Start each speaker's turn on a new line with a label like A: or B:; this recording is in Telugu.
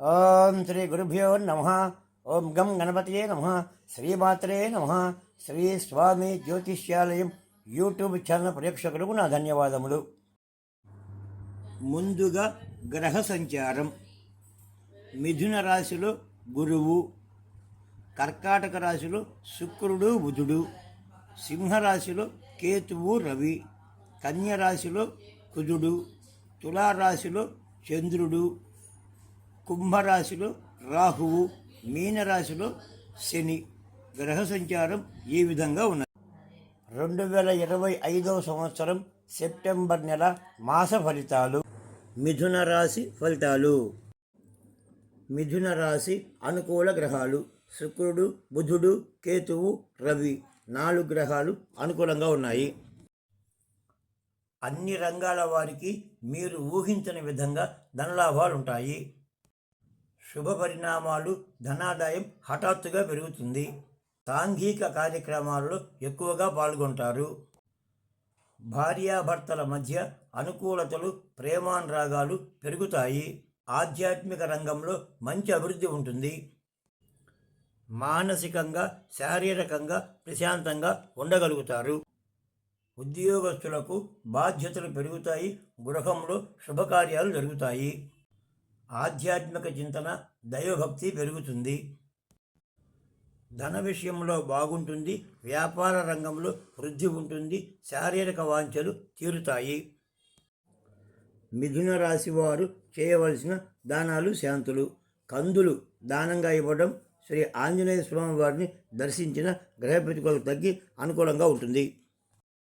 A: ఓం శ్రీ గురుభ్యో నమ. ఓం గం గణపతియే నమ. శ్రీమాత్రే నమ. శ్రీ స్వామి జ్యోతిష్యాలయం యూట్యూబ్ ఛానల్ ప్రేక్షకులకు నా ధన్యవాదములు. ముందుగా గ్రహ సంచారం. మిథున రాశిలో గురువు కర్కాటక రాశిలో శుక్రుడు బుధుడు సింహరాశిలో కేతువు రవి కన్యరాశిలో కుదుడు కుజుడు తులారాశిలో చంద్రుడు కుంభరాశిలో రాహువు మీనరాశిలో శని. గ్రహ సంచారం ఈ విధంగా ఉన్నది? రెండు వేల ఇరవై ఐదవ సంవత్సరం సెప్టెంబర్ నెల మాస ఫలితాలు. మిథున రాశి ఫలితాలు. మిథున రాశి అనుకూల గ్రహాలు. శుక్రుడు బుధుడు కేతువు రవి నాలుగు గ్రహాలు అనుకూలంగా ఉన్నాయి. అన్ని రంగాల వారికి మీరు ఊహించని విధంగా ధనలాభాలు ఉంటాయి శుభ పరిణామాలు ధనాదాయం హఠాత్తుగా పెరుగుతుంది. సాంఘిక కార్యక్రమాలలో ఎక్కువగా పాల్గొంటారు. భార్యాభర్తల మధ్య అనుకూలతలు ప్రేమానురాగాలు పెరుగుతాయి. ఆధ్యాత్మిక రంగంలో మంచి అభివృద్ధి ఉంటుంది. మానసికంగా శారీరకంగా ప్రశాంతంగా ఉండగలుగుతారు. ఉద్యోగస్తులకు బాధ్యతలు పెరుగుతాయి. గృహంలో శుభకార్యాలు జరుగుతాయి. ఆధ్యాత్మిక చింతన దైవభక్తి పెరుగుతుంది. ధన విషయంలో బాగుంటుంది వ్యాపార రంగంలో వృద్ధి ఉంటుంది శారీరక వాంఛలు తీరుతాయి. మిథున రాశి వారు చేయవలసిన దానాలు శాంతులు. కందులు దానంగా ఇవ్వడం శ్రీ ఆంజనేయ స్వామి వారిని దర్శించిన గ్రహ ప్రతికూలకు తగ్గి అనుకూలంగా ఉంటుంది.